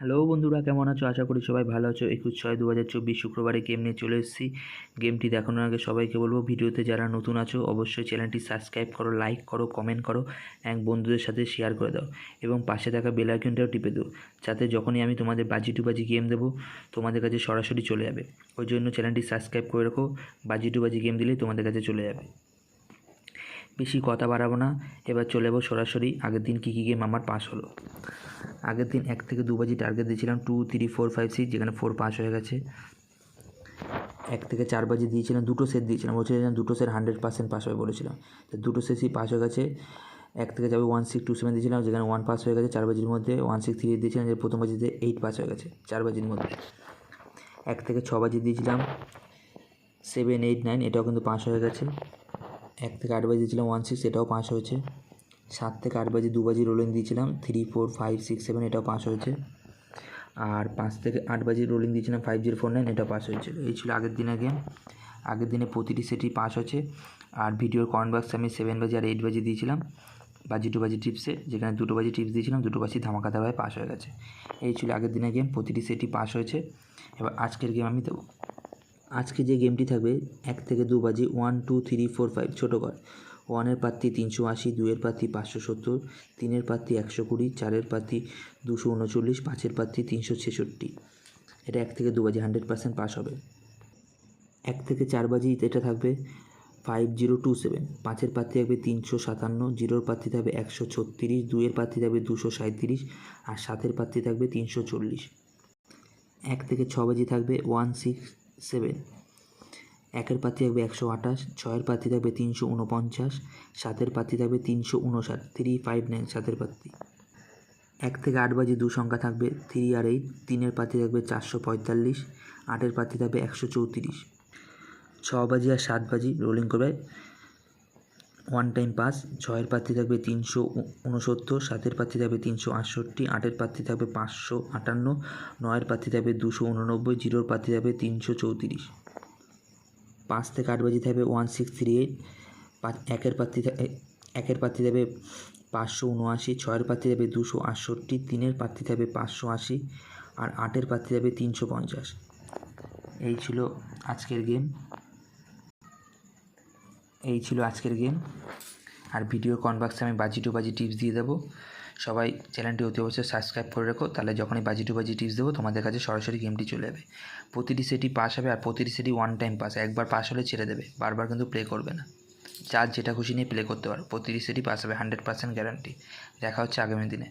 Hello বন্ধুরা, কেমন আছো? আশা করি সবাই ভালো আছো। একুশ ছয় দু হাজার চব্বিশ শুক্রবারে গেম নিয়ে চলে এসেছি। গেমটি দেখানোর আগে সবাইকে বলব, ভিডিওতে যারা নতুন আছো, অবশ্যই চ্যানেলটি সাবস্ক্রাইব করো লাইক করো কমেন্ট করো এক বন্ধুদের সাথে শেয়ার করে দাও, এবং পাশে থাকা বেল আইকনটাও টিপে দাও, যাতে যখনই আমি তোমাদের বাজি টু বাজি গেম দেবো, তোমাদের কাছে সরাসরি চলে যাবে। ওই জন্য চ্যানেলটি সাবস্ক্রাইব করে রাখো বাজি টু বাজি গেম দিলেই তোমাদের কাছে চলে যাবে। বেশি কথা বাড়াবো না। এবার চলে যাব সরাসরি আগের দিন কী কী গেম আমার পাস হলো। আগের দিন এক থেকে দু বাজি টার্গেট দিয়েছিলাম two three four five six যেখানে ফোর পাস হয়ে গেছে। এক থেকে চার বাজি দিয়েছিলাম, দুটো সেট দিয়েছিলাম। বলছিলাম দুটো সেট হান্ড্রেড পার্সেন্ট পাস হবে বলেছিলাম। তো দুটো সেটই পাস হয়ে গেছে। এক থেকে যাবে ওয়ান সিক্স টু সেভেন দিয়েছিলাম, যেখানে ওয়ান পাস হয়ে গেছে চার বাজির মধ্যে ওয়ান সিক্স থ্রি দিয়েছিলাম, যে প্রথম বাজিতে এইট পাস হয়ে গেছে চার বাজির মধ্যে। এক থেকে ছ বাজি দিয়েছিলাম সেভেন এইট নাইন এটাও কিন্তু পাস হয়ে গেছে। এক থেকে আট বাজি দিয়েছিলাম ওয়ান সিক্স এটাও পাস হয়েছে। সাত থেকে আট বাজি দু বাজি রোলিং দিয়েছিলাম three four five six seven এটাও পাস হয়েছে। আর পাঁচ থেকে আট বাজি রোলিং দিয়েছিলাম ফাইভ জিরো ফোর নাইন এটা পাস হয়েছিল এই ছিল আগের দিনের গেম আগের দিনে প্রতিটি সেটই পাস হয়েছে। আর ভিডিওর কমেন্ট বক্সে আমি সেভেন বাজি আর এইট বাজি দিয়েছিলাম। বাজি টু বাজি টিপসে যেখানে দুটো বাজি টিপস দিয়েছিলাম, দুটো বাজি ধামাকাধাভাবে পাস হয়ে গেছে। এই ছিল আগের দিনের গেম প্রতিটি সেটই পাস হয়েছে। এবার আজকের গেম আমি দেবো। আজকে যে গেমটি থাকবে, এক থেকে দু বাজি one two three four five ছোটো ঘর ওয়ানের প্রার্থী তিনশো আশি, দুইয়ের প্রার্থী পাঁচশো সত্তর, তিনের প্রার্থী একশো কুড়ি, চারের প্রার্থী দুশো উনচল্লিশ, পাঁচের প্রার্থী তিনশো ছেষট্টি। এটা এক থেকে দু বাজি হান্ড্রেড পার্সেন্ট পাস হবে। এক থেকে চার বাজি এটা থাকবে ফাইভ জিরো টু সেভেন পাঁচের প্রার্থী থাকবে তিনশো সাতান্ন জিরোর প্রার্থী থাকবে একশো ছত্রিশ, দুইয়ের প্রার্থী থাকবে দুশো সাঁত্রিশ আর সাতের প্রার্থী থাকবে তিনশো চল্লিশ। এক থেকে ছ বাজি থাকবে ওয়ান সিক্স সেভেন। একের পাতি থাকবে একশো আঠাশ, ছয়ের পাতি থাকবে তিনশো উনপঞ্চাশ, সাতের পাতি থাকবে তিনশো উনষাট থ্রি ফাইভ নাইন সাতের পাতি। এক থেকে আট বাজে দু সংখ্যা থাকবে থ্রি আর এইট তিনের পাতি থাকবে চারশো পঁয়তাল্লিশ, আটের পাতি থাকবে একশো চৌত্রিশ। ছ বাজি আর সাত বাজি রোলিং করবে ওয়ান টাইম পাস ছয়ের প্রার্থী থাকবে তিনশো উনসত্তর সাতের প্রার্থী থাকবে তিনশো আটষট্টি, আটের প্রার্থী থাকবে পাঁচশো আটান্ন, নয়ের প্রার্থী থাকবে দুশো উননব্বই, জিরোর প্রার্থী থাকবে তিনশো চৌত্রিশ। পাঁচ থেকে আট বাজি থাকবে ওয়ান সিক্স থ্রি এইট একের প্রার্থী একের প্রার্থী থাকবে পাঁচশো উনআশি, ছয়ের প্রার্থী থাকবে দুশো আটষট্টি, তিনের প্রার্থী থাকবে পাঁচশো আশি, আর আটের প্রার্থী থাকবে তিনশো পঞ্চাশ। এই ছিল আজকের গেম এই ছিল আজকের গেম। আর ভিডিওর কনবাক্সে আমি বাজি টু বাজি টিপস দিয়ে দেবো। সবাই চ্যানেলটি অতি অবশ্যই সাবস্ক্রাইব করে রেখো, তাহলে যখনই বাজি টু বাজি টিপস দেবো, তোমাদের কাছে সরাসরি গেমটি চলে যাবে। প্রতিটি সেটি পাস হবে আর প্রতিটি সেটই ওয়ান টাইম পাস একবার পাস হলে ছেড়ে দেবে, বারবার কিন্তু প্লে করবে না। যার যেটা খুশি নিয়ে প্লে করতে পারো, প্রতিটি সেটি পাস হবে হান্ড্রেড পার্সেন্ট গ্যারান্টি দেখা হচ্ছে আগামী দিনে।